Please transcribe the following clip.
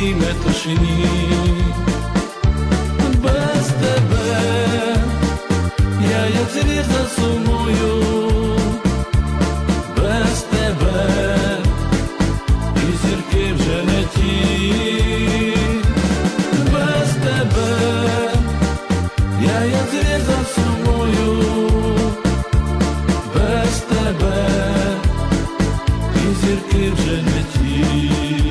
Не тишині. Без тебе я як звір сумую без тебе і зірки вже не ті, без тебе я як звір сумую без тебе і зірки вже не ті.